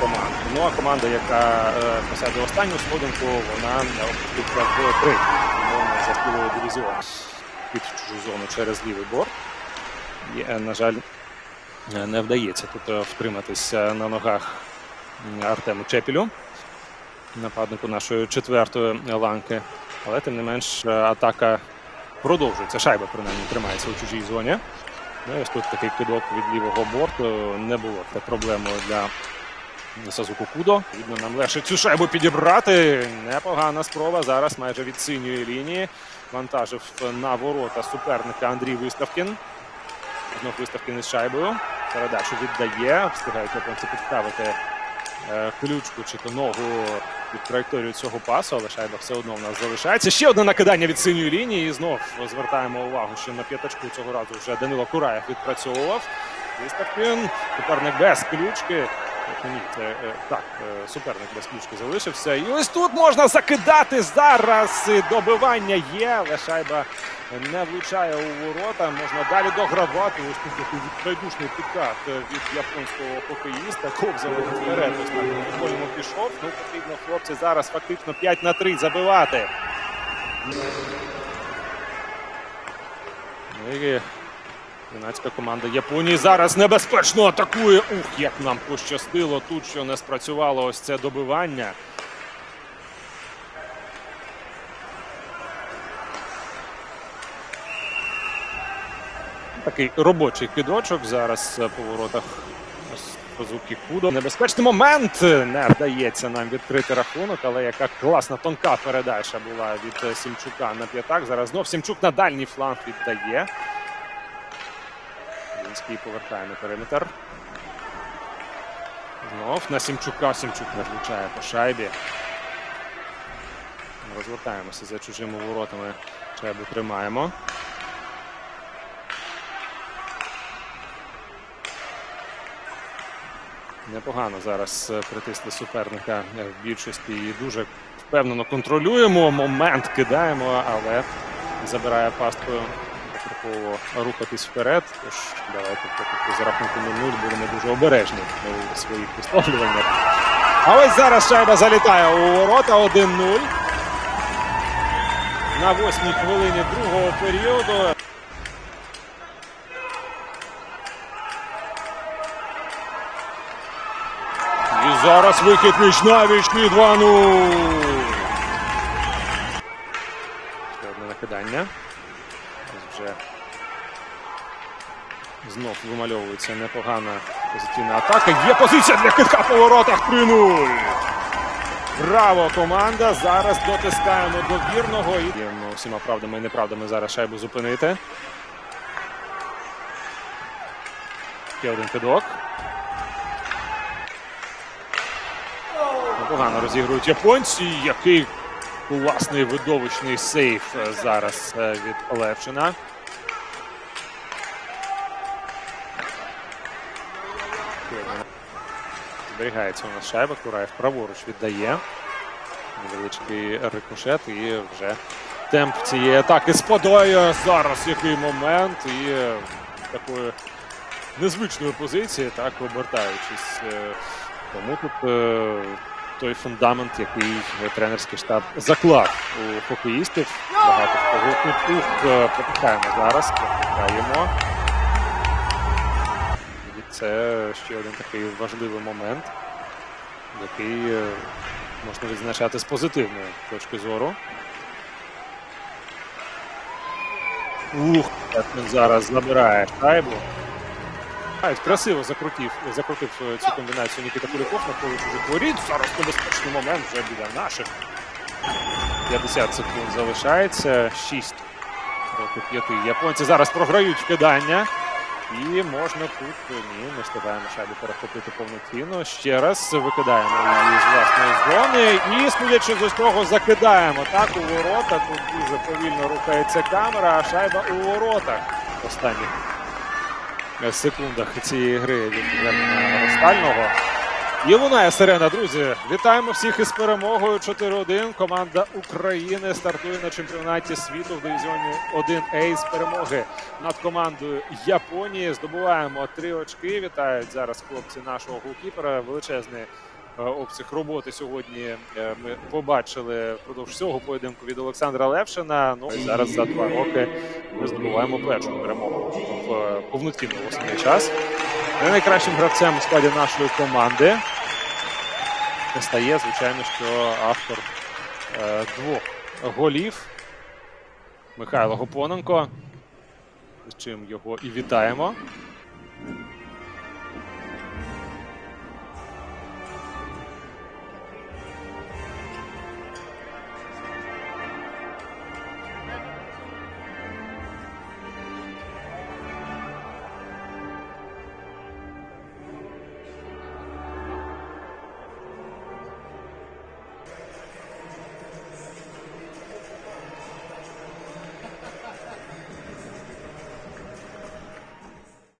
команд. Ну а команда, яка е, посадила останню сходинку, вона опуститься в третю. Тому не заслуговує дивізіон під чужу зону через лівий борт. І, е, на жаль, е, не вдається тут е, втриматися на ногах Артему Чепілю, нападнику нашої четвертої ланки. Але тим не менш е, атака продовжується. Шайба принаймні тримається у чужій зоні. Ну ось тут такий кидок від лівого борту не було це проблемою для Сазуку Кудо. Видно, нам легше цю шайбу підібрати. Непогана спроба. Зараз майже від синьої лінії. Вантажив на ворота суперника Андрій Виставкін. Знов Виставкін із шайбою. Передачу віддає. Встигають японці підставити е, ключку чи то ногу під траєкторію цього пасу, але шайба все одно в нас залишається. Ще одне накидання від синьої лінії. І знов звертаємо увагу, що на п'ятачку цього разу вже Данило Кураєв відпрацьовував. Виставкін. Суперник без ключки. Ні, е, так, е, суперник без ключки залишився. І ось тут можна закидати зараз. Добивання є, але шайба не влучає у ворота. Можна далі догравати. Ось тут такий відчайдушний підкат від японського хокеїста. Ковзали вперед. Ось так по пішов. Ну потрібно хлопці зараз фактично 5 на 3 забивати. Юнацька команда Японії зараз небезпечно атакує. Ух, як нам пощастило тут, що не спрацювало ось це добивання. Такий робочий кидочок зараз по воротах Сузукі Кудо. Небезпечний момент. Не вдається нам відкрити рахунок, але яка класна тонка передача була від Сімчука на п'ятак. Зараз знов Сімчук на дальній фланг віддає. Лінський повертає на периметр. Знов на Сімчука. Сімчук не влучає по шайбі. Розвертаємося за чужими воротами. Шайбу тримаємо. Непогано зараз е, притисли суперника е, в більшості і дуже впевнено контролюємо. Момент кидаємо, але забирає пасткою поступово рухатись вперед. Тож давайте поки за рахунком 0 будемо дуже обережні у своїх висловлюваннях. А ось зараз шайба залітає у ворота 1-0. На восьмій хвилині другого періоду. І зараз вихід між на вічні 2-0. Ще одне накидання. Вже знов вимальовується непогана позитивна атака. Є позиція для китка по воротах 3-0. Браво, команда! Зараз дотискаємо до вірного і всіма правдами і неправдами зараз шайбу зупинити. Ще один кидок. Непогано розігрують японці. Який класний видовищний сейф зараз е, від Левчина. Зберігається у нас шайба. Кураєв праворуч віддає. Невеличкий рикошет і вже темп цієї атаки спадає. Зараз який момент і е, такої незвичної позиції, так обертаючись. е, Тому тут той фундамент, який тренерський штаб заклав у хокеїстів. Багато в кого тут ух, е, зараз, пропускаємо. І це ще один такий важливий момент, який е, можна відзначати з позитивної точки зору. Ух, як він зараз забирає шайбу. Красиво закрутив, закрутив е, цю комбінацію Нікіта Куліков на полі чужих воріт. Зараз небезпечний момент вже біля наших. 50 секунд залишається. 6 проти 5. Японці зараз програють вкидання. І можна тут е, ні, не встигаємо шайбу перехопити повноцінно. Ще раз викидаємо її з власної зони. І, судячи з усього, закидаємо так у ворота. Тут дуже повільно рухається камера, а шайба у воротах. Останніх секундах цієї гри від Глена Ростального. І лунає сирена, друзі. Вітаємо всіх із перемогою 4-1. Команда України стартує на чемпіонаті світу в дивізіоні 1А з перемоги над командою Японії. Здобуваємо три очки. Вітають зараз хлопці нашого голкіпера. Величезний е, обсяг роботи сьогодні е, ми побачили впродовж цього поєдинку від Олександра Левшина. Ну і зараз за два роки ми здобуваємо першу перемогу в е, повноцінний основний час. Не найкращим гравцем у складі нашої команди стає, звичайно, що автор е, двох голів Михайло Гопоненко. З чим його і вітаємо.